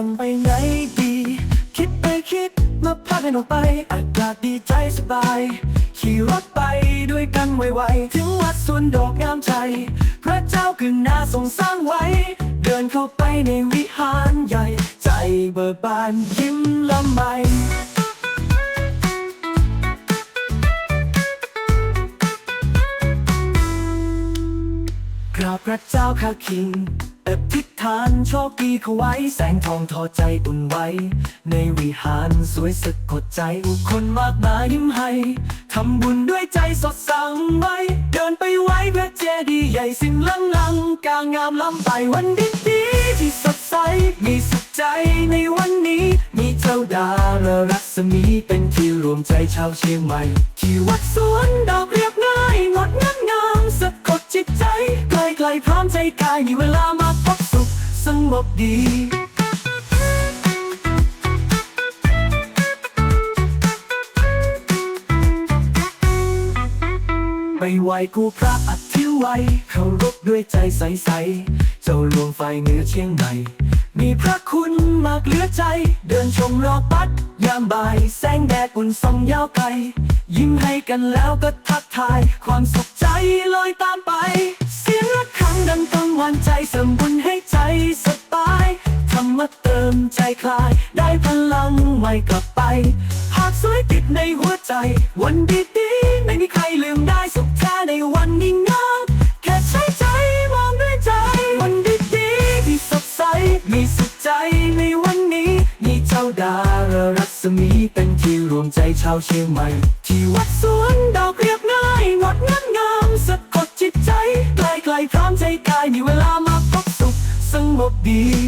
วันไปไหนดี คิดไปคิดมาพากันออกไป อากาศดีใจสบาย ขี่รถไปด้วยกันไวๆ ถึงวัดสวนดอกงามใจ พระเจ้าคือนาทรงสร้างไว้ เดินเข้าไปในวิหารใหญ่ ใจเบิกบานยิ้มละไมกราบพระเจ้าข้าคิง อธิษฐานโชคดีเขาไว้ แสงทองทอใจอุ่นไว้ ในวิหารสวยสะกดใจผู้คนมากมายยิ้มให้ทำบุญด้วยใจสดใสไว้เดินไปไว้เพื่อเจดีย์ใหญ่สิ่งลังลังกางงามล้ำไปวันดีดีที่สดใสมีสุขใจในวันนี้ มีเจ้าดารรัศมีเป็นที่รวมใจชาวเชียงใหม่ ที่วัดสวนดอกเรียบง่ายงดงามงามสะกดจิตใจไกลไกลๆพร้อมใจกายมีเวลา สงบดีไปไหวกูพระอัฐิไว้เคารพด้วยใจใสๆเจ้าหลวงไฟเหนือเชียงใหม่มีพระคุณมากเหลือใจ เดินชมรอบปัด ยามบ่าย แสงแดดอุ่นส่องยาวไกล ยิ้มให้กันแล้วก็ทักทาย ความสุขใจลอยตามไป ลาย ได้พลังใหม่กลับไป หากสวยติดในหัวใจ วันดีๆไม่มีใครลืมได้สุขแท้ในวันนี้งามแค่ใช้ใจมองด้วยใจ วันดีๆที่สดใส มีสุขใจในวันนี้มีเจ้าดารรัศมีเป็นที่รวมใจชาวเชียงใหม่ ที่วัดสวนดอกเรียบง่ายงดงามงามสะกดจิตใจไกลๆพร้อมใจกายมีเวลามาพบสุขสงบดี